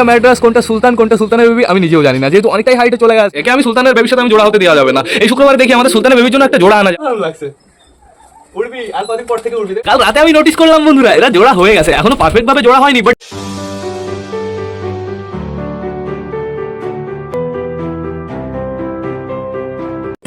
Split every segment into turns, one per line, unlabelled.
কোনটা ম্যাড্রাস কোনটা সুলতান কোনটা সুলতানের বেবি আমি নিজেও জানি না। যেহেতু অনেকটাই হাইটে চলে গেছে। একে আমি সুলতানের বেবির সাথে আমি জোড়া হতে দেওয়া যাবে না। এই শুক্রবার দেখি আমাদের সুলতানের বেবির জন্য একটা জোড়া আনা যায়। ভালো লাগছে। উঠবি আর কদিন পর থেকে উঠবি কাল রাতে আমি নোটিস করলাম বন্ধুরা এরা জোড়া হয়ে গেছে। এখনও পারফেক্ট ভাবে জোড়া হয়নি বাট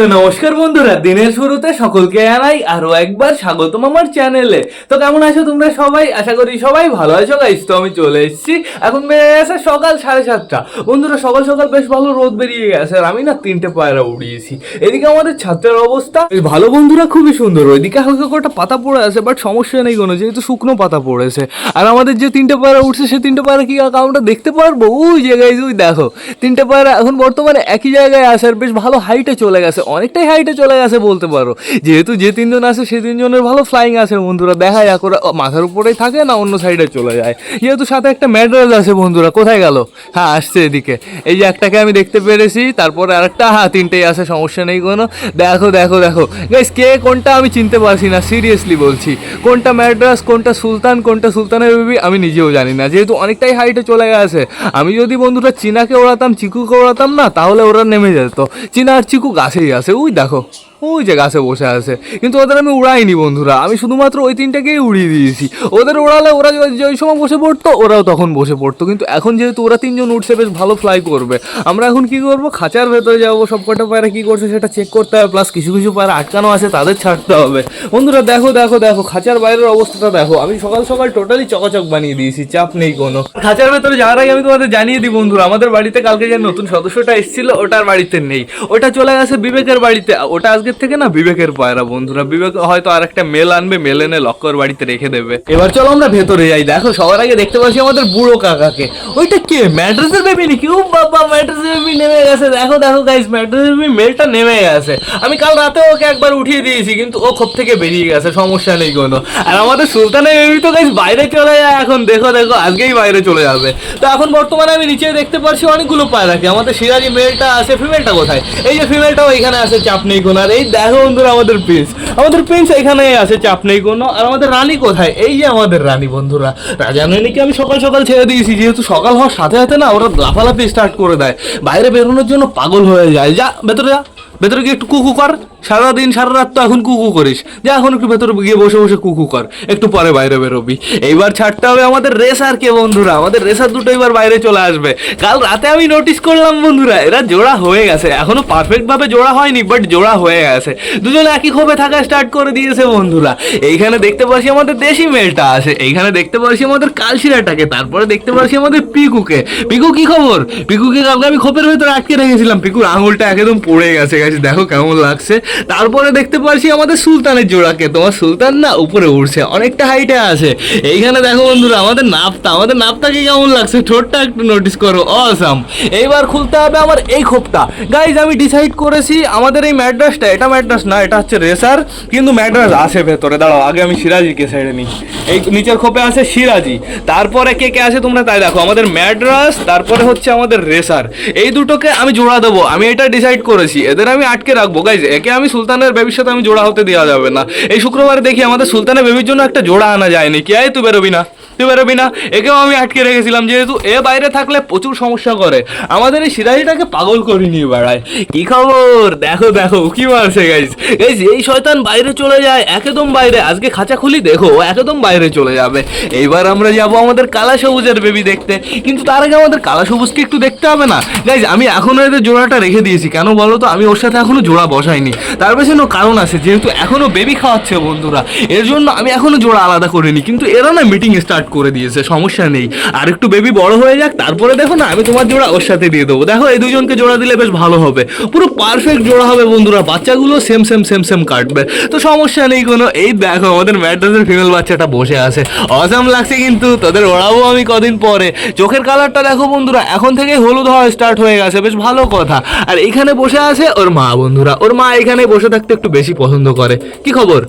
তো নমস্কার বন্ধুরা, দিনের শুরুতে সকলকে জানাই আরও একবার স্বাগতম আমার চ্যানেলে। তো কেমন আছো তোমরা সবাই? আশা করি সবাই ভালো আছো গাইস তো আমি চলে এসেছি। এখন বেড়ে গেছে সকাল সাড়ে সাতটা। বন্ধুরা, সকাল সকাল বেশ ভালো রোদ বেরিয়ে গেছে আর আমি না তিনটে পায়রা উড়িয়েছি। এদিকে আমাদের ছাত্রের অবস্থা বেশ ভালো বন্ধুরা, খুবই সুন্দর। ওইদিকে হালকা একটা পাতা পড়ে আছে বাট সমস্যা নেই কোনো, যেহেতু শুকনো পাতা পড়েছে। আর আমাদের যে তিনটে পায়রা উঠছে সে তিনটে পায়রা কি আমরা দেখতে পারব? ওই জায়গায় ওই দেখো। তিনটে পায়রা এখন বর্তমানে একই জায়গায় আছে আর বেশ ভালো হাইটে চলে গেছে। অনেকটাই হাইটে চলে গেছে বলতে পারো। যেহেতু যে তিনজন আছে, সে তিনজনের ভালো ফ্লাইং আছে বন্ধুরা। দেখা যাক ওরা মাথার উপরেই থাকে না অন্য সাইডে চলে যায়। যেহেতু সাথে একটা ম্যাড্রাস আছে বন্ধুরা, কোথায় গেল? হ্যাঁ আসছে এদিকে। এই যে একটাকে আমি দেখতে পেরেছি, তারপরে আরেকটা হ্যাঁ তিনটেই আছে, সমস্যা নেই কোনো। দেখো দেখো দেখো। গাইস কে কোনটা আমি চিনতে পারছি না সিরিয়াসলি বলছি। কোনটা ম্যাড্রাস কোনটা সুলতান, কোনটা সুলতানের বেবি আমি নিজেও জানি না। যেহেতু অনেকটাই হাইটে চলে গেছে। আমি যদি বন্ধুরা চীনাকে ওড়াতাম, চিকুকে ওড়াতাম না, তাহলে ওরা নেমে যেত। চীনা আর চিকু গাছেই আছে ওই দেখো ওই যে গাছে বসে আছে। কিন্তু ওদের আমি উড়াইনি বন্ধুরা। আমি শুধুমাত্র ওই তিনটাকেই উড়িয়ে দিয়েছি। ওদের উড়ালে ওরা যে- যে ওই সময় বসে পড়তো, ওরাও তখন বসে পড়তো। কিন্তু এখন যেহেতু ওরা তিনজন উঠছে, বেশ ভালো ফ্লাই করবে। আমরা এখন কি করব? খাঁচার ভেতরে যাব। সব কটা পায়রা কি করছে সেটা চেক করতে হবে। প্লাস কিছু কিছু পায়রা আটকানো আছে, তাদের ছাড়তে হবে। বন্ধুরা, দেখো দেখো দেখো, খাঁচার বাইরের অবস্থাটা দেখো। আমি সকাল সকাল টোটালি চকাচক বানিয়ে দিয়েছি, চাপ নেই কোনো। খাঁচার ভেতরে যাওয়ার আগে আমি তোমাদের জানিয়ে দিই বন্ধুরা, আমাদের বাড়িতে কালকে যে নতুন সদস্যটা এসেছিল, ওটার বাড়িতে নেই। ওটা চলে গেছে বিবেকের বাড়িতে। ওটা আজকের থেকে না বিবেকের পায়রা বন্ধুরা। বিবেক হয়তো আর একটা মেল আনবে, মেল এনে লক্কর বাড়িতে রেখে দেবে। এবার চলো আমরা ভেতরে যাই। দেখো, সবার আগে দেখতে পাচ্ছি আমাদের বুড়ো কাকাকে। ওইটা কে? ম্যাড্রেসের বেবি নাকি? ও বাবা ম্যাড্রেসের বেবি নেমে গেছে। দেখো দেখো গাইস ম্যাড্রেসের বেবি মেলটা নেমে গেছে। আমি কাল রাতে ওকে একবার উঠিয়ে দিয়েছি, কিন্তু ও খোপ থেকে বেরিয়ে গেছে, সমস্যা নেই কোনো। আর আমাদের সুলতানের বেবি তো গাইস বাইরে চলে যায় এখন। দেখো দেখো, আজকেই বাইরে চলে যাবে। তো এখন বর্তমানে আমি নিচে দেখতে পাচ্ছি অনেকগুলো পায়রাকে। আমাদের সিরাজি মেলটা আছে ফিমেলটা কোথায়? এই যে ফিমেলটাও এখানে আছে, চাপ নেই কোনো। আর এই দেখো বন্ধুরা, আমাদের প্রিন্স আমাদের প্রিন্স এখানে আছে, চাপ নেই কোনো। আর আমাদের রানী কোথায়? এই যে আমাদের রানী বন্ধুরা। রাজা নয়নিকে আমি সকাল সকাল ছেড়ে দিয়েছি, যেহেতু সকাল হওয়ার সাথে সাথে না ওরা লাফালাফি স্টার্ট করে দেয়। বাইরে বেরোনোর জন্য পাগল হয়ে যায়। যা, ভেতরে যা। ভেতরে গিয়ে একটু কুকু কর। সারাদিন সারা রাত তো এখন কুকু করিস। যে এখন একটু ভেতরে গিয়ে বসে বসে কুকু কর। একটু পরে বাইরে বেরোবি। এইবার ছাড়তে হবে আমাদের রেসার কে, বন্ধুরা? আমাদের রেসার দুটো এবার বাইরে চলে আসবে। কাল রাতে আমি নোটিস করলাম, বন্ধুরা, এরা জোড়া হয়ে গেছে। এখনও পারফেক্ট ভাবে জোড়া হয়নি বাট জোড়া হয়ে গেছে। দুজন একই ক্ষোভে থাকা স্টার্ট করে দিয়েছে, বন্ধুরা। এইখানে দেখতে পাচ্ছি আমাদের দেশি মেলটা আছে। এইখানে দেখতে পাচ্ছি আমাদের কালশিরাটাকে। তারপরে দেখতে পাচ্ছি আমাদের পিকুকে। পিকু, কি খবর? পিকুকে কালকে আমি খোপের ভেতরে আটকে রেখেছিলাম। পিকুর আঙুলটা একদম পড়ে গেছে গেছে দেখো কেমন লাগছে। তারপরে দেখতে পাচ্ছি আমাদের সুলতানের জোড়াকে। তোমার সুলতান না উপরে উঠছে অনেকটা হাইটে আছে। এইখানে দেখো বন্ধুরা, আমাদের নাপতা আমাদের নাপতাকে কেমন লাগছে? ঠোঁটটা একটু নোটিস করো অসাম এইবার খুলতে হবে আমার এই খোপটা। গাইজ আমি ডিসাইড করেছি আমাদের এই ম্যাড্রাসটা, এটা ম্যাড্রাস না, এটা হচ্ছে রেসার কিন্তু ম্যাড্রাস আছে ভেতরে। দাঁড়াও, আগে আমি সিরাজিকে সাইডে নিই। এই নিচের খোপে আছে সিরাজি। তারপরে কে কে আছে তোমরা তাই দেখো, আমাদের ম্যাড্রাস, তারপরে হচ্ছে আমাদের রেসার এই দুটোকে আমি জোড়া দেবো, আমি এটা ডিসাইড করেছি। এদের আমি আটকে রাখব। গাইজ একে আমি সুলতানের বেবির সাথে আমি জোড়া হতে দেওয়া যাবে না। এই শুক্রবার দেখি আমাদের সুলতানের বেবির জন্য একটা জোড়া আনা যায়নি। কি আয় তুই বেরোবি না। তুই বেরোবি না। একেও আমি আটকে রেখেছিলাম, যেহেতু এ বাইরে থাকলে প্রচুর সমস্যা করে। আমাদের এই সিরাজিটাকে পাগল করে নিয়ে বেড়ায়। কি খবর? দেখো দেখো, কি মারছে গাইজ গাইজ এই শয়তান বাইরে চলে যায়, একদম বাইরে। আজকে খাঁচা খুলি দেখো একদম বাইরে চলে যাবে। এইবার আমরা যাব আমাদের কালা সবুজের বেবি দেখতে। কিন্তু তার আগে আমাদের কালা সবুজকে একটু দেখতে হবে না। গাইজ আমি এখনও এদের জোড়াটা রেখে দিয়েছি। কেন বলো তো? আমি ওর সাথে এখনও জোড়া বসাইনি। তার পেছনেও কারণ আছে, যেহেতু এখনও বেবি খাওয়াচ্ছে বন্ধুরা। এর জন্য আমি এখনও জোড়া আলাদা করিনি। কিন্তু এরা না মিটিং স্টার্ট করে দিয়েছে, সমস্যা নেই। আর একটু বেবি বড় হয়ে যাক, তারপরে দেখো না, আমি তোমার জোড়া ওর সাথে দিয়ে দেবো। দেখো, এই দুজনকে জোড়া দিলে বেশ ভালো হবে। পুরো পারফেক্ট জোড়া হবে বন্ধুরা, বাচ্চাগুলো সেম সেম সেম সেম কাটবে। তো সমস্যা নেই কোনো। এই দেখো, আমাদের ম্যাড্রাসের ফিমেল বাচ্চাটা বসে আছে। অসাম লাগছে কিন্তু, তোদের ওড়াবো আমি কদিন পরে। চোখের কালারটা দেখো বন্ধুরা, এখন থেকে হলুদ হওয়া স্টার্ট হয়ে গেছে, বেশ ভালো কথা। আর এখানে বসে আছে ওর মা বন্ধুরা। ওর মা এখানে বসে থাকতে একটু বেশি পছন্দ করে। কি খবর?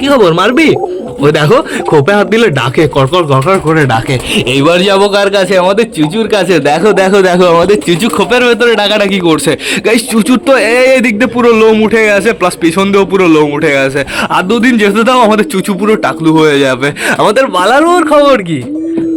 কি খবর, মারবি? ওই দেখো, খোপে হাত দিলে ডাকে, কড়কড় কড়কড় করে ডাকে। এইবার যাব কার কাছে? আমাদের চুচুর কাছে। দেখো দেখো দেখো, আমাদের চুচু খোপের ভেতরে ডাকাটা কি করছে। গাইস, চুচুর তো এই এদিক দিয়ে পুরো লোম উঠে গেছে প্লাস পিছন দিয়েও পুরো লোম উঠে গেছে। আর দুদিন যেতে দাও, আমাদের চুচু পুরো টাকলু হয়ে যাবে। আমাদের বালার ওর খবর কি?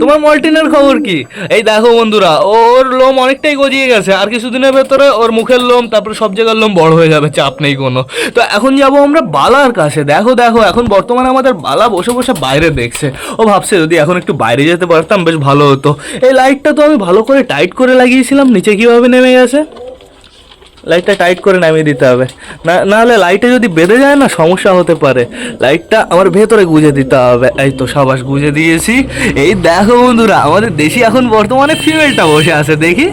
তোমার মল্টিনের খবর কি? এই দেখো বন্ধুরা, ওর লোম অনেকটাই গজিয়ে গেছে, আর কিছুদিনের ভেতরে ওর মুখের লোম, তারপরে সব জায়গার লোম বড় হয়ে যাবে, চাপ নেই কোনো। তো এখন যাব আমরা বালার কাছে। দেখো দেখো, এখন বর্তমানে আমাদের বালা বসে বসে বাইরে দেখছে। ও ভাবছে যদি এখন একটু বাইরে যেতে পারতাম, বেশ ভালো হতো। এই লাইটটা তো আমি ভালো করে টাইট করে লাগিয়েছিলাম, নিচে কীভাবে নেমে গেছে? লাইটটা টাইট করে নামিয়ে দিতে হবে। না, নাহলে লাইটে যদি বেঁধে যায় না, সমস্যা হতে পারে। লাইটটা আমার ভেতরে গুঁজে দিতে হবে। এই তো সাবাস, গুঁজে দিয়েছি। এই দেখো বন্ধুরা, আমাদের দেশি এখন বর্তমানে ফিমেলটা বসে আছে, দেখি।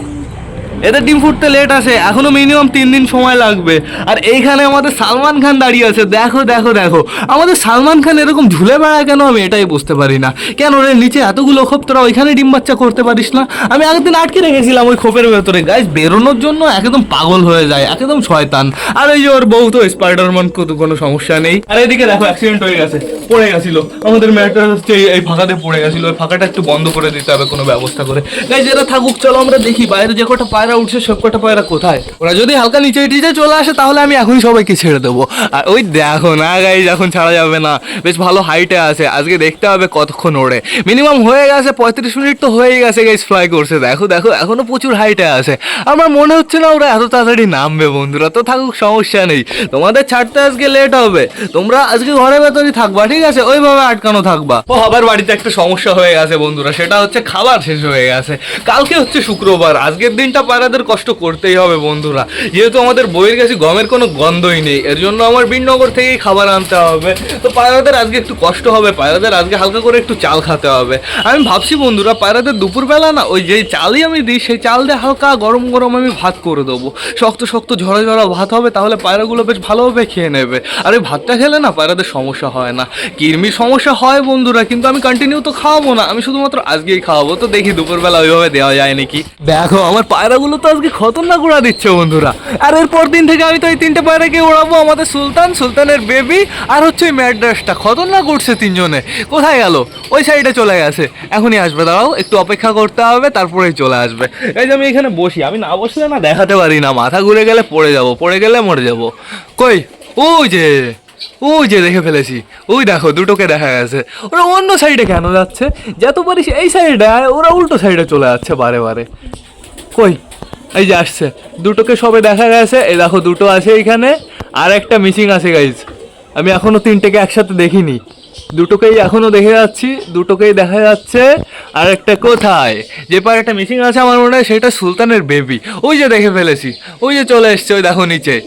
এদের ডিম ফুটতে লেট আসে, এখনও মিনিমাম তিন দিন সময় লাগবে। আর এইখানে আমাদের সালমান খান দাঁড়িয়ে আছে, দেখো দেখো দেখো। আমাদের সালমান খান এরকম ঝুলে বেড়ায় কেন আমি এটাই বুঝতে পারি না। কেন রে, নিচে এতগুলো খোপ, তোরা ওইখানে ডিম বাচ্চা করতে পারিস না? আমি আগের দিন আটকে রেখেছিলাম ওই খোপের ভেতরে। গাইজ বেরোনোর জন্য একদম পাগল হয়ে যায়, একদম শয়তান। আর এই যে ওর বউ তো স্পাইডারম্যান কোনো সমস্যা নেই। আর এদিকে দেখো অ্যাক্সিডেন্ট হয়ে গেছে, পড়ে গেছিল। আমাদের ম্যাটার হচ্ছে এই- ফাঁকাতে পড়ে গেছিল। ওই ফাঁকাটা একটু বন্ধ করে দিতে হবে, কোনো ব্যবস্থা করে। গাইজ এরা থাকুক, চলো আমরা দেখি, বাইরে যে কটা পায়রা উঠছে, সব কটা পায়রা কোথায়? ওরা যদি হালকা নিচে টিচে চলে আসে, তাহলে আমি এখনই সবাইকে ছেড়ে দেবো। আর ওই দেখো না গাই এখন ছাড়া যাবে না। বেশ ভালো হাইটে আছে। আজকে দেখতে হবে কতক্ষণ ওড়ে। মিনিমাম হয়ে গেছে, পঁয়ত্রিশ মিনিট তো হয়েই গেছে গাইজ ফ্লাই করছে। দেখো দেখো, এখনও প্রচুর হাইটে আছে। আমার মনে হচ্ছে না ওরা এত তাড়াতাড়ি নামবে, বন্ধুরা। তো থাকুক, সমস্যা নেই। তোমাদের ছাড়তে আজকে লেট হবে। তোমরা আজকে ঘরের ভেতরই থাকবা, ঠিক আছে? ওইভাবে আটকানো থাকবা। ও, আবার বাড়িতে একটা সমস্যা হয়ে গেছে, বন্ধুরা। সেটা হচ্ছে খাবার শেষ হয়ে গেছে। কালকে হচ্ছে শুক্রবার। আজকের দিনটা পায়রাদের কষ্ট করতেই হবে বন্ধুরা। যেহেতু আমাদের বইয়ের কাছে গমের কোনো গন্ধই নেই, এর জন্য আমার বিননগর থেকেই খাবার আনতে হবে। তো পায়রাদের আজকে একটু কষ্ট হবে, পায়রাদের আজকে হালকা করে একটু চাল খেতে হবে। আমি ভাবছি বন্ধুরা, পায়রাদের দুপুরবেলা না, ওই যেই চালই আমি দিই, সেই চাল দিয়ে হালকা গরম গরম আমি ভাত করে দেবো। শক্ত শক্ত ঝরা ঝরা ভাত হবে, তাহলে পায়রাগুলো বেশ ভালোভাবে খেয়ে নেবে। আর ওই ভাতটা খেলে না পায়রাদের সমস্যা হয় না। কিরমির সমস্যা হয় বন্ধুরা, কিন্তু আমি কন্টিনিউ তো খাওয়াবো না, আমি শুধুমাত্র আজকেই খাওয়াবো। তো দেখি দুপুরবেলা ওইভাবে দেওয়া যায় নাকি? দেখো, আমার পায়রাগুলো তো আজকে খতরনাক উড়া দিচ্ছে বন্ধুরা। আর এরপর দিন থেকে আমি তো এই তিনটে পায়রাকে উড়াবো আমাদের সুলতান, সুলতানের বেবি আর হচ্ছে ওই ম্যাড্রাসটা। খতরনাক উঠছে তিনজনে। কোথায় গেল? ওই সাইডে চলে গেছে। এখনই আসবে, দাঁড়াও, একটু অপেক্ষা করতে হবে, তারপরেই চলে আসবে। এই যে আমি এখানে বসি, আমি না বসলে না দেখাতে পারি না, মাথা ঘুরে গেলে পড়ে যাব, পড়ে গেলে মরে যাব। কই? ওই যে ওই যে দেখে ফেলেছি। ওই দেখো, দুটোকে দেখা গেছে। ওরা অন্য সাইডে কেন যাচ্ছে? যত পারিস এই সাইডে ওরা উল্টো সাইডে চলে যাচ্ছে বারে বারে। কই? এই যে আসছে। দুটোকে সবে দেখা গেছে। এই দেখো, দুটো আছে এখানে আর একটা মিসিং আছে গাইজ আমি এখনও তিনটেকে একসাথে দেখিনি। দুটোকেই এখনও দেখে যাচ্ছি। দুটোকেই দেখা যাচ্ছে। আর একটা কোথায়? যে পার একটা মিসিং আছে আমার মনে হয়, সেটা সুলতানের বেবি ওই যে দেখে ফেলেছি। ওই যে চলে এসছে, ওই দেখো নিচে।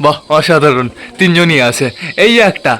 বাহ, অসাধারণ। তিনজনই আছে। এই যে একটা।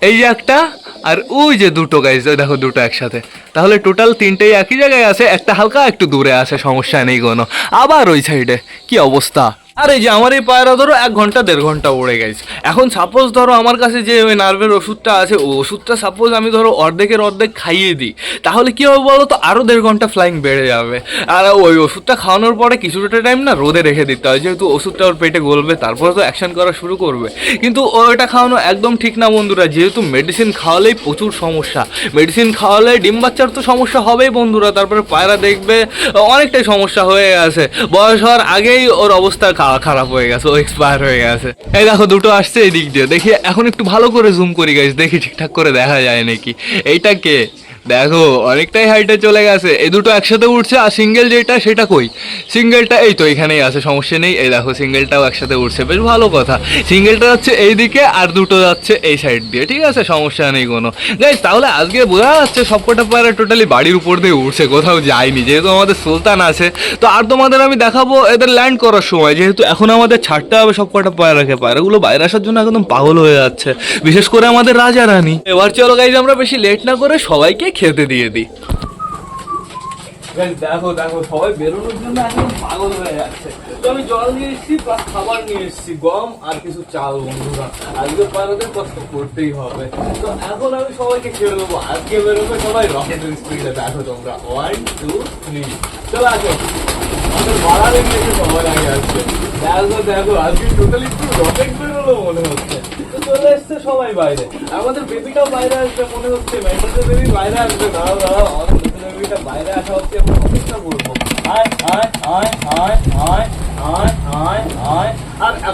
এই যে একটা আর ওই যে দুটো গাইজ দেখো দুটো একসাথে। তাহলে টোটাল তিনটেই একই জায়গায় আছে, একটা হালকা একটু দূরে আছে, সমস্যা নেই কোনো। আবার ওই সাইডে কি অবস্থা? আর এই যে আমার এই পায়রা ধরো এক ঘণ্টা, দেড় ঘণ্টা উড়ে গেছে। এখন সাপোজ ধরো আমার কাছে যে ওই নার্ভের ওষুধটা আছে, ও ওষুধটা সাপোজ আমি ধরো অর্ধেকের অর্ধেক খাইয়ে দিই, তাহলে কী হবে বলো তো? আরও দেড় ঘণ্টা ফ্লাইং বেড়ে যাবে। আর ওই ওষুধটা খাওয়ানোর পরে কিছুটা টাইম না রোদে রেখে দিতে হয়, যেহেতু ওষুধটা ওর পেটে গলবে, তারপরে তো অ্যাকশন করা শুরু করবে। কিন্তু ওটা খাওয়ানো একদম ঠিক না বন্ধুরা, যেহেতু মেডিসিন খাওয়ালেই প্রচুর সমস্যা। মেডিসিন খাওয়ালে ডিম বাচ্চার তো সমস্যা হবেই বন্ধুরা, তারপরে পায়রা দেখবে, অনেকটাই সমস্যা হয়ে গেছে বয়স হওয়ার আগেই ওর অবস্থা খা- খারাপ হয়ে গেছে, ও এক্সপায়ার হয়ে গেছে। এই দেখো, দুটো আসছে এই দিক দিয়ে। দেখি, এখন একটু ভালো করে জুম করি গেছে দেখি ঠিকঠাক করে দেখা যায় নাকি। এইটা কে? দেখো, অনেকটাই হাইটে চলে গেছে। এই দুটো একসাথে উঠছে আর সিঙ্গেল যেটা, সেটা কই? সিঙ্গেলটা এই তো এখানেই আছে, সমস্যা নেই। এই দেখো সিঙ্গেলটাও একসাথে উঠছে বেশ ভালো কথা। সিঙ্গেলটা যাচ্ছে এই দিকে, আর দুটো যাচ্ছে এই সাইড দিয়ে। ঠিক আছে, সমস্যা নেই কোনো। গাইজ তাহলে আজকে বোঝা যাচ্ছে সবকটা পায়রা টোটালি বাড়ির উপর দিয়ে উঠছে কোথাও যায়নি। যেহেতু আমাদের সুলতান আছে, তো আর তোমাদের আমি দেখাবো এদের ল্যান্ড করার সময়। যেহেতু এখন আমাদের ছাড়তে হবে সবকটা পায়রাকে পায়রাগুলো বাইরে আসার জন্য একদম পাগল হয়ে যাচ্ছে। বিশেষ করে আমাদের রাজা রানী। এবার চলো গাইজ আমরা বেশি লেট না করে সবাইকে খেতে দিয়ে দিই। দেখো দেখো, সবাই বেরোনোর জন্য একদম পাগল হয়ে যাচ্ছে। তো আমি জল নিয়ে এসেছি প্লাস খাবার নিয়ে এসেছি, গম আর কিছু চাল বন্ধুরা। আজকে পায়রাদের কষ্ট করতেই হবে। তো এখন আমি সবাইকে ছেড়ে দেবো আজকে বেরোবে সবাই রকেটের স্পিডে দেখো তোমরা ওয়ান টু থ্রি চলো আসো। দেখো আজকে টোটালি একটু রকেট বেরোলো মনে হচ্ছে। চলে এসছে সবাই বাইরে। আমাদের বেবিটাও বাইরে আসবে মনে হচ্ছে ম্যান্ডাসের বেবি বাইরে আসবে। দাঁড়াও দাঁড়াও, আমাদের বাইরে আসা হচ্ছে, আমরা আয় আয় আয় আয় আয়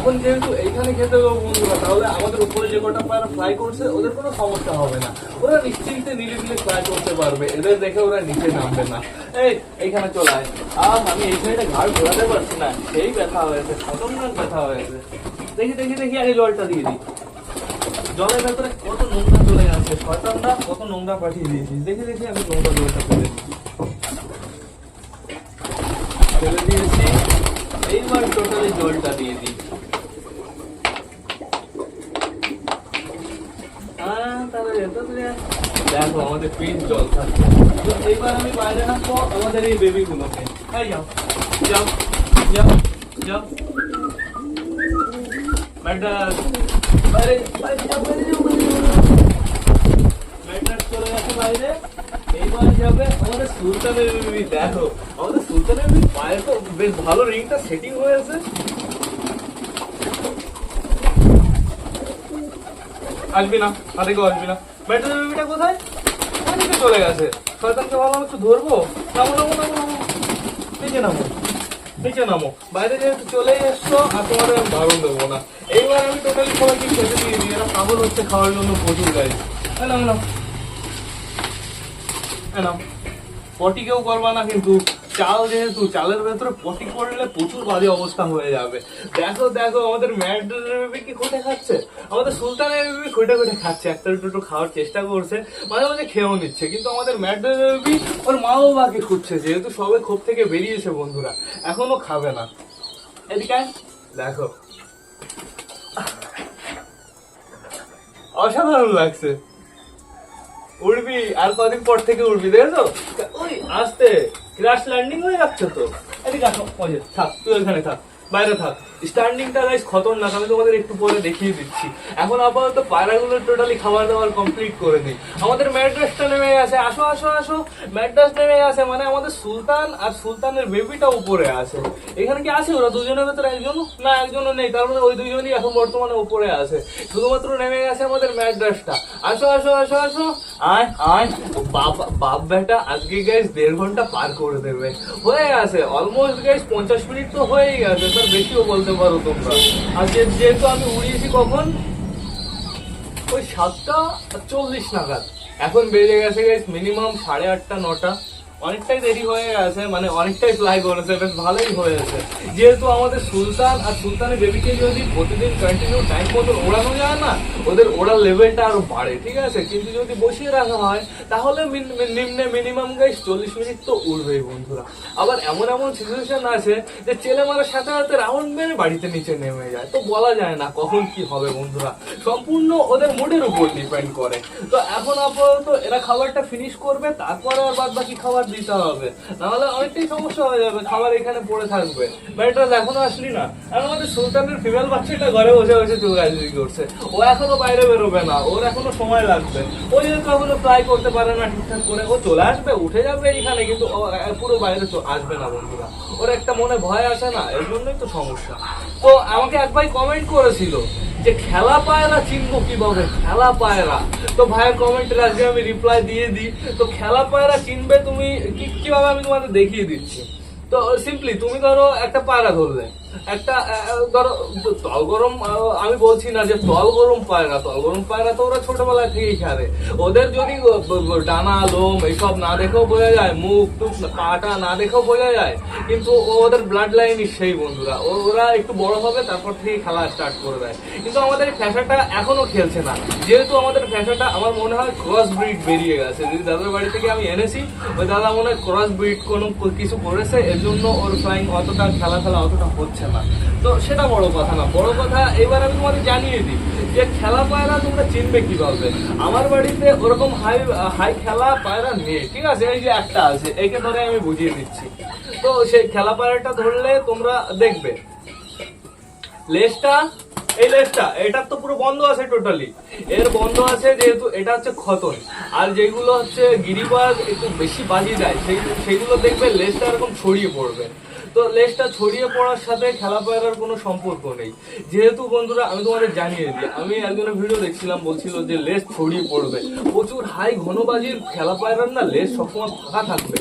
এখন যেহেতু এইখানে খেতে হবে বন্ধুরা, তাহলে আমাদের উপরে যে কটা পায়রা ফ্লাই করছে, ওদের কোনো সমস্যা হবে না। ওরা নিশ্চিন্তে নিরিবিলি ফ্লাই করতে পারবে। এদের দেখে ওরা নিচে নামবে না। এই, এইখানে চলে আয়। আহ আমি এই সাইডে ঘাড় ঘোরাতে পারছি না। সেই ব্যথা হয়েছে, খতরনাক ব্যথা হয়েছে। দেখি দেখি দেখি, আগে জলটা দিয়ে দিই। জলের ভেতরে কত নোংরা চলে যাচ্ছে শয়তানটা কত নোংরা পাঠিয়ে দিয়েছিস দেখি দেখি আমি নোংরা জলটা ফেলে ফেলে দিয়েছি। এইবার টোটালি জলটা দিয়ে দিই আহ, তাহলে এত দূরে- দেখো আমাদের পিন জল খাচ্ছে তো এইবার আমি বাইরে রাখব আমাদের এই বেবিগুলোকে এই যাও যাও যাও যাও ম্যাডাস বাইরে বাইরে যাও বাইরে যাও বাইরে যাও ম্যাডাস চলে গেছে বাইরে এইবার যাবে আমাদের সুলতানের বেবি দেখো আমাদের সুলতানের বেবি পায়ে তো বেশ ভালো রিংটা সেটিং হয়েছে আসবি না, হাতে কেউ আসবি না। ব্যাটারি বেবিটা কোথায়? ওদিকে চলে গেছে। শয়তানকে ভাবলাম একটু ধরবো? নামো নামো নামো নিচে নামো। নিচে নামো। বাইরে যেহেতু চলে এসছো, আর তোমাদের আমি দেবো না। এইবার আমি টোটালি সবাইকে খেতে দিয়ে দিই। এরা পাগল হচ্ছে, খাওয়ার জন্য প্রচুর গাড়ি নাম নাম নাম পটি কেউ করবা না কিন্তু। চাল যেহেতু, চালের ভেতরে পটি করলে প্রচুর বাজে অবস্থা হয়ে যাবে। দেখো দেখো, আমাদের ম্যাডের বেবি কি খুঁটে খাচ্ছে? আমাদের সুলতানের বেবি খুঁটে খুঁটে খাচ্ছে। একটা দুটো খাওয়ার চেষ্টা করছে, মাঝে মাঝে খেয়েও নিচ্ছে। কিন্তু আমাদের ম্যাডের বেবি ওর মা বাবাকে খুঁজছে, যেহেতু সবে ক্ষোভ থেকে বেরিয়েছে বন্ধুরা। এখনও খাবে না। এদিকে। দেখো। অসাধারণ লাগছে। উড়বি, আর কদিন পর থেকে উড়বি, দেখেছ? ওই, আসতে। ক্রাশ ল্যান্ডিং হয়ে যাচ্ছে তো। এদিকে আসো থাক তুই ওইখানে থাক বাইরে থাক। স্ট্যান্ডিংটা গাইস খতরনাক, আমি তোমাদের একটু পরে দেখিয়ে দিচ্ছি। এখন আপাতত পায়রাগুলো টোটালি খাবার দাবার কমপ্লিট করে দিই আমাদের ম্যাড্রাসটা নেমে গেছে। আসো আসো আসো। ম্যাড্রাস নেমে গেছে মানে আমাদের সুলতান আর সুলতানের বেবিটা উপরে আছে। এখানে কি আছে ওরা? দুজনের ভেতরে একজন না, একজনও নেই। তার মানে ওই দুজনই এখন বর্তমানে উপরে আছে। শুধুমাত্র নেমে গেছে আমাদের ম্যাড্রাসটা আসো আসো আসো আসো। আয় আয়। বাপ বাপ বেটা, আজকে গাইস দেড় ঘণ্টা পার করে দেবে। হয়ে গেছে। অলমোস্ট গাইস পঞ্চাশ মিনিট তো হয়েই গেছে। তার বেশিও বলতে পারো তোমরা। আর যেহেতু আমি উড়িয়েছি কখন? ওই সাতটা চল্লিশ নাগাদ। এখন বেজে গেছে মিনিমাম সাড়ে আটটা, নটা। অনেকটাই দেরি হয়ে গেছে মানে অনেকটাই ফ্লাই করেছে, বেশ ভালোই হয়েছে। যেহেতু আমাদের সুলতান আর সুলতানের বেবিকে যদি প্রতিদিন কন্টিনিউ টাইম মতো ওড়ানো যায় না, ওদের ওড়ার লেভেলটা আরও বাড়ে, ঠিক আছে? কিন্তু যদি বসিয়ে রাখা হয়, তাহলে মিন- মিন- নিম্নে মিনিমাম গাইস চল্লিশ মিনিট তো উড়বেই বন্ধুরা। আবার এমন এমন সিচুয়েশন আছে যে চেলে মারার সাথে সাথে রাউন্ড মেরে বাড়িতে নিচে নেমে যায়। তো বলা যায় না কখন কি হবে বন্ধুরা। সম্পূর্ণ ওদের মুডের উপর ডিপেন্ড করে। তো এখন আপাতত এরা খাবারটা ফিনিশ করবে, তারপরে আর বাদ বাকি খাবার দিতে হবে। নাহলে অনেকটাই সমস্যা হয়ে যাবে, খাবার এখানে পড়ে থাকবে। এখনও আসলি না। আর আমাদের সুলতানের ফিমেল বাচ্চাটা ঘরে বসে বসে চুগাচুরি করছে। ও এখনও বাইরে বেরোবে না, ওর এখনও সময় লাগবে। ও যেহেতু এখনও ফ্লাই করতে পারে না ঠিকঠাক করে, ও চলে আসবে, উঠে যাবে এইখানে কিন্তু পুরো বাইরে আসবে না, বন্ধুরা। ওর একটা মনে ভয় আসে না এর জন্যই তো সমস্যা। তো আমাকে এক ভাই কমেন্ট করেছিল যে খেলা পায়রা চিনবো কীভাবে? খেলা পায়রা। তো ভাইয়ের কমেন্টের আজকে আমি রিপ্লাই দিয়ে দিই। তো খেলা পায়রা চিনবে তুমি, কি কীভাবে আমি তোমাদের দেখিয়ে দিচ্ছি? তো সিম্পলি তুমি ধরো একটা পায়রা ধরলে। একটা ধরো, তল গরম আমি বলছি না যে তল গরম পায়রা তল গরম পায়রা তো ওরা ছোটবেলা থেকেই খেলে ওদের যদি ডানা, লোম এইসব না দেখেও বোঝা যায়, মুখ, টুক পাটা না দেখেও বোঝা যায়, কিন্তু ওদের ব্লাড লাইনই সেই বন্ধুরা। ওরা একটু বড় হবে, তারপর থেকে খেলা স্টার্ট করে দেয়। কিন্তু আমাদের ফ্যাশনটা এখনও খেলছে না। যেহেতু আমাদের ফ্যাশনটা, আমার মনে হয় ক্রস ব্রিড বেরিয়ে গেছে। যদি দাদার বাড়ি থেকে আমি এনেছি, ওই দাদা মনে হয় ক্রস ব্রিড কোনো কিছু করেছে, এর জন্য ওর ফ্লাইং অতটা খেলা খেলা অতটা হচ্ছে না তো সেটা বড় কথা না, বড় কথা এবার আমি তোমাদের জানিয়ে দিই যে খেলা পায়রা তোমরা চিনবে কীভাবে। আমার বাড়িতে ওরকম হাই হাই খেলা পায়রা নেই, ঠিক আছে? এই যে একটা আছে, একে ধরে আমি বুঝিয়ে দিচ্ছি তো সেই খেলা পায়রাটা ধরলে তোমরা দেখবে। লেজটা, এই লেজটা, এটার তো পুরো বন্ধ আছে টোটালি এর বন্ধ আছে যেহেতু এটা হচ্ছে খতন। আর যেগুলো হচ্ছে গিরিবাজ একটু বেশি বাজি দেয়, সেই, সেইগুলো দেখবে লেজটা এরকম ছড়িয়ে পড়বে। লেজটা ছড়িয়ে পড়ার সাথে খেলা পায়রার কোনো সম্পর্ক নেই। যেহেতু বন্ধুরা, আমি তোমাদের জানিয়ে দিই, আমি একজনের ভিডিও দেখছিলাম, বলছিল যে লেজ ছড়িয়ে পড়বে। প্রচুর হাই ঘনবাজির খেলা পায়রার না লেজ সবসময় ফাঁকা থাকবে।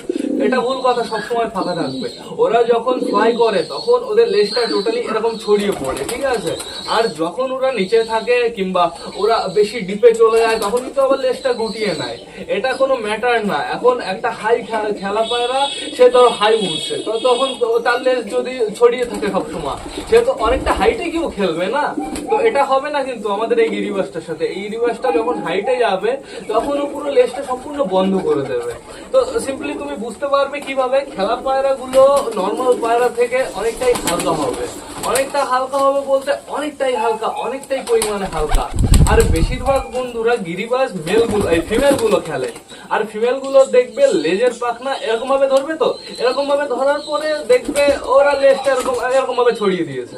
এটা ভুল কথা, সবসময় ফাঁকা থাকবে। ওরা যখন ফ্লাই করে, তখন ওদের লেজটা টোটালি এরকম ছড়িয়ে পড়ে, ঠিক আছে? আর যখন ওরা নিচে থাকে কিংবা ওরা বেশি ডিপে চলে যায় তখন কিন্তু আবার লেজটা গুটিয়ে নেয়। এটা কোনো ম্যাটার না। এখন একটা হাই খেলা পায়রা, সে ধরো হাই উঠছে তো তখন তার লেজ যদি ছড়িয়ে থাকে সবসময়, সে তো অনেকটা হাইটে কেউ খেলবে না? তো এটা হবে না কিন্তু আমাদের এই গিরিবাসটার সাথে। এই গিরিবাসটা যখন হাইটে যাবে, তখন ও পুরো লেজটা সম্পূর্ণ বন্ধ করে দেবে। তো সিম্পলি তুমি বুঝতে পারবে কীভাবে খেলা পায়রাগুলো নর্মাল পায়রা থেকে অনেকটাই হালকা হবে। অনেকটা হালকা হবে বলতে অনেকটাই হালকা, অনেকটাই পরিমাণে হালকা। আর বেশিরভাগ বন্ধুরা গিরিবাজ মেলগুলো এই ফিমেলগুলো খেলে। আর ফিমেলগুলো দেখবে লেজের পাখনা এরকম ভাবে ধরবে তো? এরকম ভাবে ধরার পরে দেখবে ওরা লেজটা এরকম এরকম ভাবে ছড়িয়ে দিয়েছে।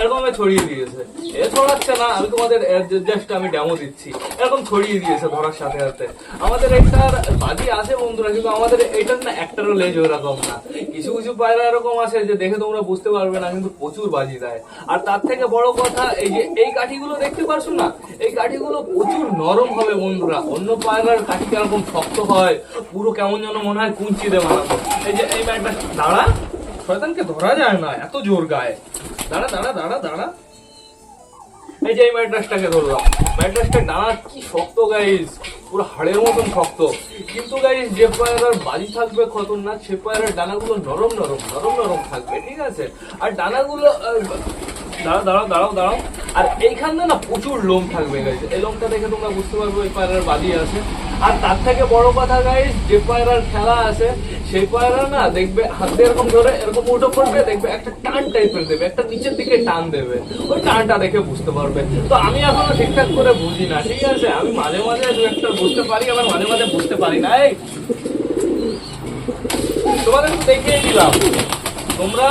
এরকম ছড়িয়ে দিয়েছে। এ ছড়াচ্ছে না, আমি তোমাদের জাস্ট আমি ডেমো দিচ্ছি। এরকম ছড়িয়ে দিয়েছে ধরার সাথে সাথে। আমাদের একটার বাজি আছে বন্ধুরা, কিন্তু আমাদের এটার না একটারও লেজ ওরকম না। কিছু কিছু পায়রা এরকম আছে যে দেখে তোমরা বুঝতে পারবে না, কিন্তু প্রচুর বাজি দেয়। আর তার থেকে বড় কথা, এই যে এই কাঠিগুলো দেখতে পারছ না? এই কাঠিগুলো প্রচুর নরম হবে বন্ধুরা। অন্য পায়রার কাঠি কীরকম শক্ত হয়, পুরো কেমন যেন মনে হয় কুঞ্চি বানাবো এই যে এই ম্যাটটা দাঁড়া। শয়তানকে ধরা যায় না, এত জোর গায়ে। দাঁড়া দাঁড়া দাঁড়া দাঁড়া। এই যে এই ম্যাট্রাসটাকে ধরলাম। ম্যাট্রাসটা ডানা কি শক্ত গাইজ পুরো হাড়ের মতন শক্ত। কিন্তু গাইজ যে পায়রার বাজি থাকবে খতরনাক, সে পায়রার ডানাগুলো নরম নরম নরম নরম থাকবে, ঠিক আছে? আর ডানাগুলো দাঁড়া দাঁড়াও দাঁড়াও দাঁড়াও দাঁড়াও। আর এইখানে না প্রচুর লোম থাকবে গাইস এই লোমটা দেখে তোমরা বুঝতে পারবে ওই পায়রার বাজি আছে। আর তার থেকে বড় কথা গাইস যে পায়রার খেলা আছে, সেই পায়রা না দেখবে হাত এরকম ধরে এরকম উঠে পড়বে, দেখবে একটা টান টাইপের দেবে, একটা নিচের দিকে টান দেবে। ওই টানটা দেখে বুঝতে পারবে। তো আমি এখনও ঠিকঠাক করে বুঝি না, ঠিক আছে? আমি মাঝে মাঝে দু একটা বুঝতে পারি, আবার মাঝে মাঝে বুঝতে পারি না, এই। তোমাদের দেখিয়ে দিলাম। তোমরা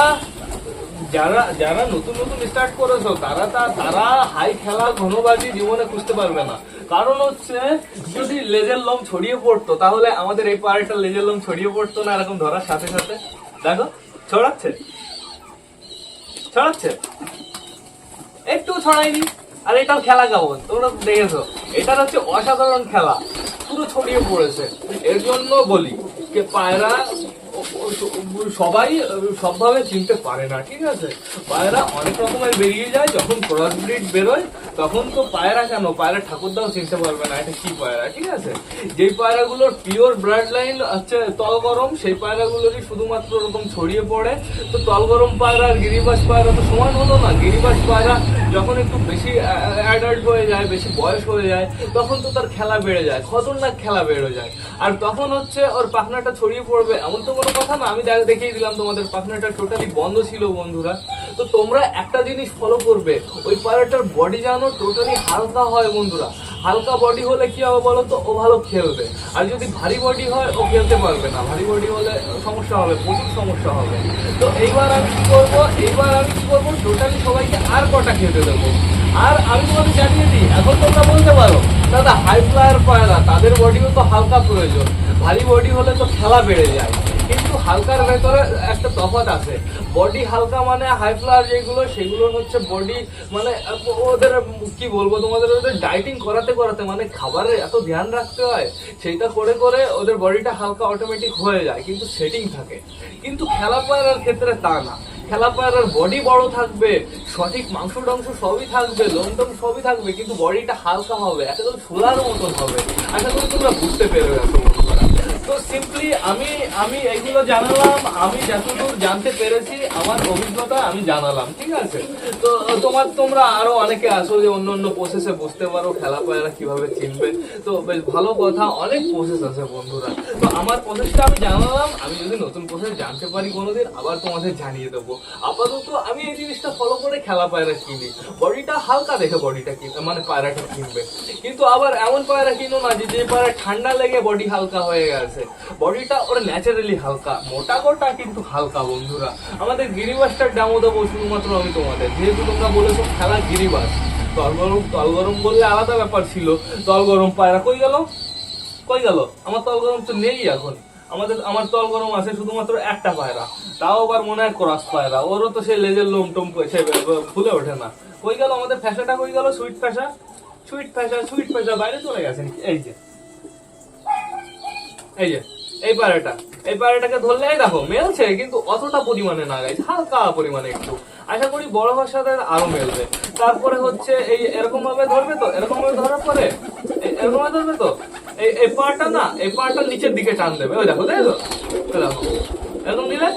যারা যারা নতুন নতুন স্টার্ট করেছ, তারা তারা হাই খেলা ঘনবাজি জীবনে খুঁজতে পারবে না। কারণ হচ্ছে, যদি লেজের লোম ছড়িয়ে পড়তো, তাহলে আমাদের এই পাড়াটা লেজের লোম ছড়িয়ে পড়তো না, এরকম ধরার সাথে সাথে। দেখো, ছড়াচ্ছে। ছড়াচ্ছে। একটু ছড়াইনি আর এটাও খেলা কেমন? তোমরা দেখেছ। এটার হচ্ছে অসাধারণ খেলা। পুরো ছড়িয়ে পড়েছে। এর জন্য বলি, যে পায়রা সবাই, সবভাবে চিনতে পারে না, ঠিক আছে? পায়রা অনেক রকমের বেরিয়ে যায়, যখন ক্রস ব্রিড বেরোয়, তখন তো পায়রা কেন? পায়রা ঠাকুরদাও চিনতে পারবে না, এটা কি পায়রা, ঠিক আছে? যেই পায়রাগুলোর পিওর ব্লাড লাইন হচ্ছে তল গরম সেই পায়রাগুলোরই শুধুমাত্র ওরকম ছড়িয়ে পড়ে। তো তল গরম পায়রা আর গিরিবাস পায়রা তো সমান হলো না। গিরিবাস পায়রা যখন একটু বেশি অ্যাডাল্ট হয়ে যায়, বেশি বয়স হয়ে যায়, তখন তো তার খেলা বেড়ে যায়, খতরনাক খেলা বেড়ে যায়। আর তখন হচ্ছে ওর পাখনাটা ছড়িয়ে পড়বে, এমন তো কোনো কথা না, আমি দেখ- দেখিয়ে দিলাম তোমাদের, পাখনাটা টোটালি বন্ধ ছিল বন্ধুরা। তো তোমরা একটা জিনিস ফলো করবে, ওই পায়রাটার বডি যেন টোটালি হালকা হয় বন্ধুরা। হালকা বডি হলে কি হবে বলো তো? ও ভালো খেলবে। আর যদি ভারী বডি হয়, ও খেলতে পারবে না। ভারী বডি হলে সমস্যা হবে, প্রচুর সমস্যা হবে। তো এইবার আমি কি করব? এইবার আমি কি করব? টোটালি সবাইকে আর কটা খেতে দেবো। আর আমি তোমাদের জানিয়ে দিই, এখন তোমরা বলতে পারো, দাদা হাই ফ্লায়ার পায়রা, তাদের বডিও তো হালকা প্রয়োজন। ভারী বডি হলে তো খেলা বেড়ে যায়। কিন্তু হালকার ভেতরে একটা তফাৎ আছে। বডি হালকা মানে হাই ফ্লায়ার যেগুলো সেগুলো হচ্ছে বডি মানে ওদের, কি বলব তোমাদের, ওদের ডাইটিং করাতে করাতে মানে খাবারের এত ধ্যান রাখতে হয়, সেইটা করে করে ওদের বডিটা হালকা অটোমেটিক হয়ে যায়, কিন্তু সেটিং থাকে। কিন্তু খেলা পায়রার ক্ষেত্রে তা না। খেলা পায়রার বডি বড় থাকবে, সঠিক মাংস টাংস সবই থাকবে লোম টোম সবই থাকবে, কিন্তু বডিটা হালকা হবে একেবারে সোলার মতন হবে। আশা করি তোমরা বুঝতে পেরে গেছো। তো সিম্পলি আমি আমি এইগুলো জানালাম, আমি যতদূর জানতে পেরেছি, আমার অভিজ্ঞতা আমি জানালাম, ঠিক আছে? তো, তোমার, তোমরা আরও অনেকে আসো যে অন্য অন্য প্রসেসে বুঝতে পারো, খেলা কীভাবে চিনবে? তো বেশ ভালো কথা, অনেক প্রসেস আছে বন্ধুরা। তো আমার প্রসেসটা আমি জানালাম, আমি যদি নতুন প্রসেস জানতে পারি কোনোদিন, আবার তোমাদের জানিয়ে দেবো। আপাতত আমি এই জিনিসটা ফলো করে খেলা পায়রা কিনি। বডিটা হালকা দেখে বডিটা কিনবে মানে পায়রাটা কিনবে। কিন্তু আবার এমন পায়রা কিনো না যে যে পায়রা ঠান্ডা লেগে বডি হালকা হয়ে গেছে। বডিটা ওর ন্যাচারালি হালকা। মোটা গোটা কিন্তু হালকা, বন্ধুরা। আমাদের গিরিবাসটার ডামো দেবো শুধুমাত্র আমি তোমাদের। যেহেতু তোমরা বলেছ খেলা গিরিবাস। তল গরম তল গরম বললে আলাদা ব্যাপার ছিল। তল গরম পায়রা কই গেল? কই গেল? আমার তল গরম তো নেই এখন। আমাদের, আমার তল গরম আছে শুধুমাত্র একটা পায়রা। তাও আবার মনে হয় ক্রস পায়রা। ওরও তো সেই লেজের লোম টোম সে ফুলে ওঠে না। কই গেল আমাদের ফ্যাশাটা কই গেল? সুইট ফ্যাশা? সুইট ফ্যাশা সুইট ফ্যাশা। বাইরে চলে গেছে এই যে। এই যে, এই পায়রাটা এই পায়রাটাকে ধরলে দেখো, মেলছে, কিন্তু অতটা পরিমাণে না গাইস হালকা পরিমাণে একটু। আশা করি বড় হওয়ার সাথে আরও মেলবে। তারপরে হচ্ছে এই এরকম ভাবে ধরবে তো? এরকম ভাবে ধরার পরে? এরকম ভাবে ধরবে তো? এই এই পাড়টা না, এই পাড়টা নিচের দিকে টান দেবে। ওই দেখো দেখো ওই দেখো। এরকম দিলে?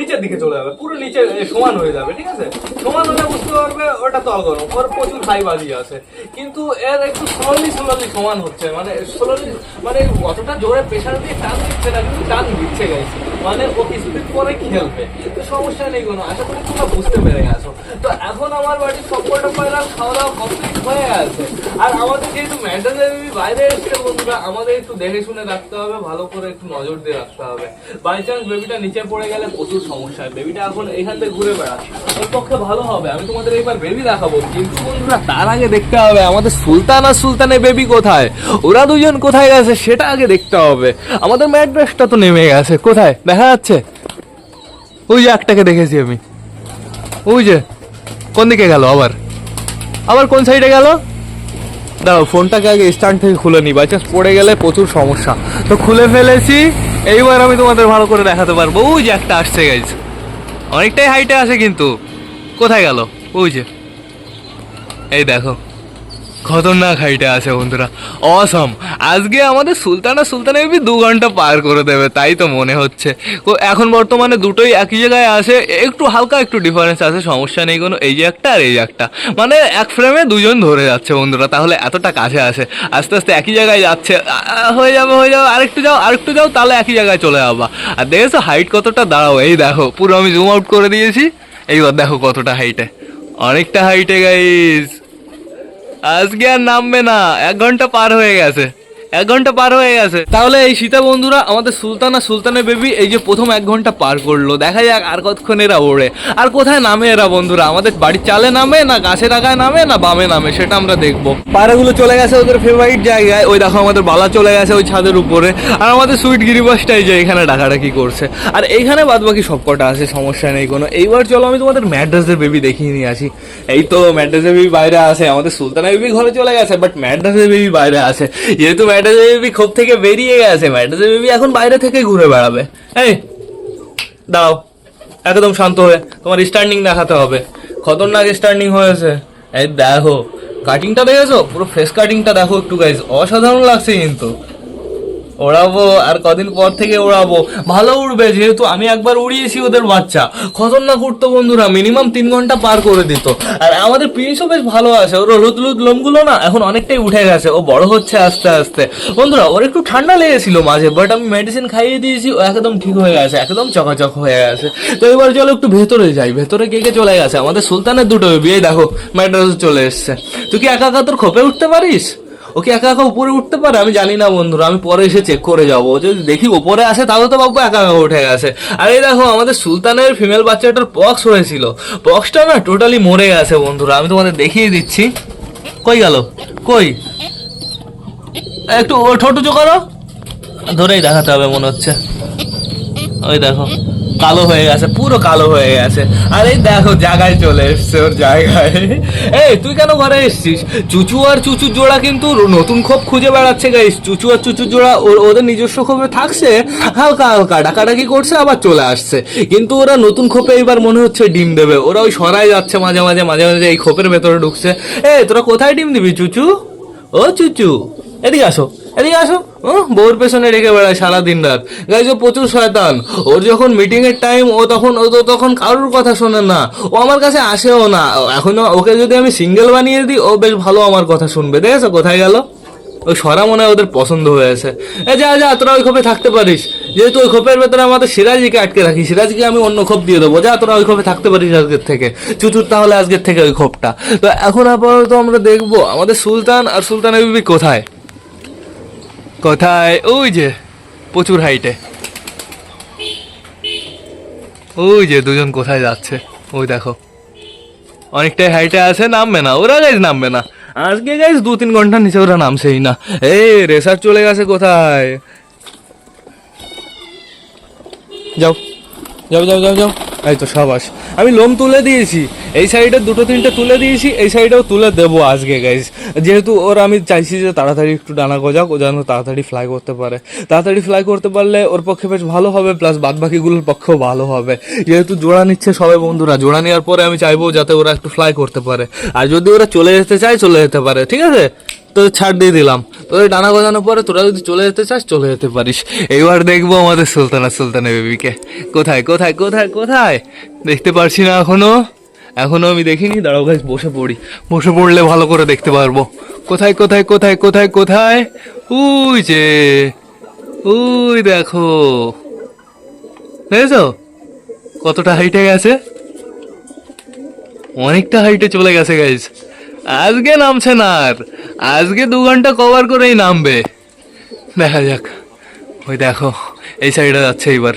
নিচের দিকে চলে যাবে, পুরো নিচে সমান হয়ে যাবে, ঠিক আছে? সমান হলে বুঝতে পারবে ওটা তল গরম ওর প্রচুর হাই বাজি আছে। কিন্তু এর একটু স্লোলি স্লোলি সমান হচ্ছে মানে স্লোলি মানে অতটা জোরে প্রেশার দিয়ে টান দিচ্ছে না, কিন্তু টান দিচ্ছে গেছে মানে ও কিছুদিন পরে খেলবে? তো সমস্যা নেই কোনো, আশা করি তোমরা বুঝতে পেরে গেছো। তো এখন আমার বাড়ির সবকটা পায়রা খাওয়া দাওয়া কমপ্লিট হয়ে গেছে। আর আমাদের যেহেতু ম্যান্ডেলারি বাইরে এসছে বন্ধুরা, আমাদের একটু দেখে শুনে রাখতে হবে, ভালো করে একটু নজর দিয়ে রাখতে হবে। বাই চান্স বেবিটা নিচে পড়ে গেলে প্রচুর সমস্যা হয়। বেবিটা এখন এখান থেকে ঘুরে বেড়াচ্ছে। ওর পক্ষে ভালো হবে, আমি তোমাদের এইবার বেবি দেখাবো। কিন্তু বন্ধুরা, তার আগে দেখতে হবে, আমাদের সুলতান আর সুলতানের বেবি কোথায়? ওরা দুজন কোথায় গেছে সেটা আগে দেখতে হবে। আমাদের ম্যাড্রেসটা তো নেমে গেছে। কোথায়? দেখা যাচ্ছে? ওই যে একটাকে দেখেছি আমি। ওই যে, কোন দিকে গেল? আবার। আবার কোন সাইডে গেল? দাঁড়াও ফোনটাকে আগে স্ট্যান্ড থেকে খুলে নিই বাই পড়ে গেলে প্রচুর সমস্যা। তো খুলে ফেলেছি, এইবার আমি তোমাদের ভালো করে দেখাতে পারব। ওই যে একটা আসছে গাইজ অনেকটাই হাইটে আসে কিন্তু। কোথায় গেল? ওই যে। এই দেখো। খতরনাক হাইটে আছে বন্ধুরা। অসম আজকে আমাদের সুলতানা সুলতানা বেবি দু ঘণ্টা পার করে দেবে, তাই তো মনে হচ্ছে। এখন বর্তমানে দুটোই একই জায়গায় আছে, একটু হালকা একটু ডিফারেন্স আছে, সমস্যা নেই কোনো, এই যে একটা আর এই একটা। মানে এক ফ্রেমে দুজন ধরে যাচ্ছে বন্ধুরা, তাহলে এতটা কাছে আছে। আস্তে আস্তে একই জায়গায় যাচ্ছে হয়ে যাবে হয়ে যাবে, আরেকটু যাও আরেকটু যাও, তাহলে একই জায়গায় চলে যাবা। আর দেখেছ হাইট কতটা? দাঁড়াও, এই দেখো, পুরো আমি জুম আউট করে দিয়েছি। এইবার দেখো কতটা হাইটে অনেকটা হাইটে গাইস আজকে আর নামবে না এক ঘণ্টা পার হয়ে গেছে এক ঘণ্টা পার হয়ে গেছে। তাহলে এই সীতা বন্ধুরা, আমাদের সুলতানা সুলতানের বেবি এই যে প্রথম এক ঘণ্টা পার করল। দেখা যাক আর কতক্ষণ এরা ওড়ে। আর কোথায় নামে এরা বন্ধুরা? আমাদের বাড়ির চালে নামে না গাছের আগায় নামে না বামে নামে? সেটা আমরা দেখব। পাড়াগুলো চলে গেছে ওদের ফেভারিট জায়গায়। ওই দেখো আমাদের বালা চলে গেছে ওই ছাদের উপরে। আর আমাদের সুইট গিরিবাসটাই যে এখানে ডাকাডাকি করছে। আর এইখানে বাদ বাকি সবকটা আছে, সমস্যা নেই কোনো। এইবার চলো আমি তোমাদের ম্যাড্রাসের বেবি দেখিয়ে নিয়ে আসি। এই তো ম্যাড্রাসের বেবি বাইরে আছে। আমাদের সুলতানা বেবি ঘরে চলে গেছে বাট ম্যাড্রাসের বেবি বাইরে আছে। যেহেতু ম্যাড্রাসের বেবি খোপ থেকে বেরিয়ে গেছে ম্যাড্রাসের বেবি এখন বাইরে থেকে ঘুরে বেড়াবে। এই দাও একদম শান্ত হয়ে, তোমার স্ট্যান্ডিং দেখাতে হবে। খতরনাক স্ট্যান্ডিং হয়েছে। এই দেখো কাটিংটা দেখেছ? পুরো ফ্রেশ কাটিংটা দেখো একটু গাইজ অসাধারণ লাগছে কিন্তু। ওড়াবো, আর কদিন পর থেকে ওড়াবো। ভালো উড়বে, যেহেতু আমি একবার উড়িয়েছি ওদের বাচ্চা। খতরনাক উঠতো বন্ধুরা মিনিমাম তিন ঘণ্টা পার করে দিত। আর আমাদের প্রিন্সও বেশ ভালো আছে, ওর হলুদ হলুদ লোমগুলো না এখন অনেকটাই উঠে গেছে, ও বড় হচ্ছে আস্তে আস্তে। বন্ধুরা, ওর একটু ঠান্ডা লেগেছিল মাঝে বাট আমি মেডিসিন খাইয়ে দিয়েছি, ও একদম ঠিক হয়ে গেছে, একদম চকাচক হয়ে গেছে। তো এবার চলো একটু ভেতরে যাই, ভেতরে কে কে চলে গেছে? আমাদের সুলতানের দুটো বিয়ে দেখো ম্যাড্রাস চলে এসছে। তুই কি একা একা তোর খোপে উঠতে পারিস? ও কি একা একা উপরে উঠতে পারে? আমি জানি না বন্ধুরা, আমি পরে এসে চেক করে যাব। যদি দেখি উপরে আসে, তাহলে তো বাবু একা একা উঠে গেছে। আর এই দেখো, আমাদের সুলতানের ফিমেল বাচ্চাটার পক্স হয়েছিল পক্সটা না টোটালি মরে গেছে বন্ধুরা, আমি তোমাদের দেখিয়ে দিচ্ছি। কই গেল? কই? একটু ও ঠোঁট করো। ধরেই দেখাতে হবে মনে হচ্ছে। ওই দেখো। কালো হয়ে গেছে, পুরো কালো হয়ে গেছে। আর এই দেখো, জায়গায় চলে এসছে ওর জায়গায়। এই, তুই কেন ঘরে এসছিস? চুচু আর চুচুর জোড়া কিন্তু নতুন খোপ খুঁজে বেড়াচ্ছে গাইস চুচু আর চুচুর জোড়া ওদের নিজস্ব খোপে থাকছে, হালকা হালকা ডাকাডাকি করছে, আবার চলে আসছে। কিন্তু ওরা নতুন খোপে এবার মনে হচ্ছে ডিম দেবে। ওরা ওই সরাই যাচ্ছে মাঝে মাঝে মাঝে মাঝে এই খোপের ভেতরে ঢুকছে। এ তোরা কোথায় ডিম দিবি, চুচু? ও, চুচু, এদিকে আসো এদিকে আসো। ও, বউর পেছনে রেখে বেড়ায় সারা দিন রাত। গাইজ, ও প্রচুর শয়তান। ওর যখন মিটিং এর টাইম ও তখন, ও তো তখন কারোর কথা শোনে না। ও আমার কাছে আসেও না। এখন ওকে যদি আমি সিঙ্গেল বানিয়ে দিই, ও বেশ ভালো আমার কথা শুনবে। দেখেছ, কোথায় গেল? ওই সরা মনে হয় ওদের পছন্দ হয়েছে এ, যা যা, তোরা ওই খোপে থাকতে পারিস। যেহেতু ওই খোপের ভেতরে আমাদের সিরাজিকে আটকে রাখি, সিরাজকে আমি অন্য খোপ দিয়ে দেবো। যা, তোরা ওই খোপে থাকতে পারিস আজকের থেকে। চুচুর তাহলে আজকের থেকে ওই খোপটা। তো এখন আপাতত আমরা দেখব, আমাদের সুলতান আর সুলতানের বিবি কোথায়? কোথায়? ওই যে, প্রচুর হাইটে ওই যে, দুজন কোথায় যাচ্ছে? ওই দেখো। অনেকটাই হাইটে আছে, নামবে না। ওরা গাইজ নামবে না। আজকে গাইজ দু তিন ঘণ্টার নিচে ওরা নামছেই না। এই রেসার চলে গেছে কোথায়? যাও। যাও যাও যাও যাও। এই তো সাবাস আমি লোম তুলে দিয়েছি। এই সাইডে দুটো, তিনটে তুলে দিয়েছি, এই সাইডেও তুলে দেবো আজকে গাইজ যেহেতু ওর আমি চাইছি যে তাড়াতাড়ি একটু ডানা গজাক, ও যেন তাড়াতাড়ি ফ্লাই করতে পারে। তাড়াতাড়ি ফ্লাই করতে পারলে ওর পক্ষে বেশ ভালো হবে প্লাস বাদ বাকিগুলোর পক্ষেও ভালো হবে। যেহেতু জোড়া নিচ্ছে সবাই বন্ধুরা, জোড়া নেওয়ার পরে আমি চাইব যাতে ওরা একটু ফ্লাই করতে পারে। আর যদি ওরা চলে যেতে চায়, চলে যেতে পারে, ঠিক আছে? তো ছাড় দিয়ে দিলাম। তোদের ডানা গজানোর পরে তোরা যদি চলে যেতে চাস, চলে যেতে পারিস। এইবার দেখব আমাদের সুলতানা সুলতানা বেবিকে। কোথায় কোথায় কোথায় কোথায়? দেখতে পারছি না এখনও। এখনও আমি দেখিনি। দাঁড়াও গাছ বসে পড়ি। বসে পড়লে ভালো করে দেখতে পারব। কোথায় কোথায় কোথায় কোথায় কোথায়? উই যে উই দেখো। দেখেছ? কতটা হাইটে গেছে? অনেকটা হাইটে চলে গেছে গাইজ আজকে নামছে না আর। আজকে দু ঘণ্টা কভার করেই নামবে। দেখা যাক। ওই দেখো এই সাইডে যাচ্ছে এবার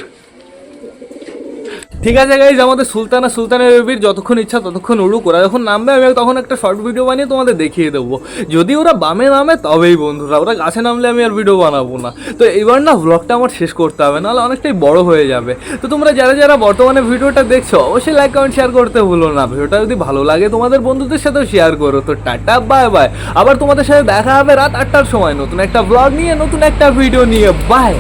ঠিক আছে গাইজ আমাদের সুলতানা সুলতানের বেবির যতক্ষণ ইচ্ছা ততক্ষণ উড়ুক। ওরা যখন নামবে, আমি তখন একটা শর্ট ভিডিও বানিয়ে তোমাদের দেখিয়ে দেবো। যদি ওরা বামে নামে, তবেই বন্ধুরা, ওরা গাছে নামলে আমি আর ভিডিও বানাবো না। তো এবার না ব্লগটা আমার শেষ করতে হবে, নাহলে অনেকটাই বড় হয়ে যাবে। তো তোমরা যারা যারা বর্তমানে ভিডিওটা দেখছ, অবশ্যই লাইক কমেন্ট শেয়ার করতে ভুলো না। ভিডিওটা যদি ভালো লাগে, তোমাদের বন্ধুদের সাথেও শেয়ার করো। তো টাটা বাই বাই আবার তোমাদের সাথে দেখা হবে রাত আটটার সময় নতুন একটা ব্লগ নিয়ে, নতুন একটা ভিডিও নিয়ে। বাই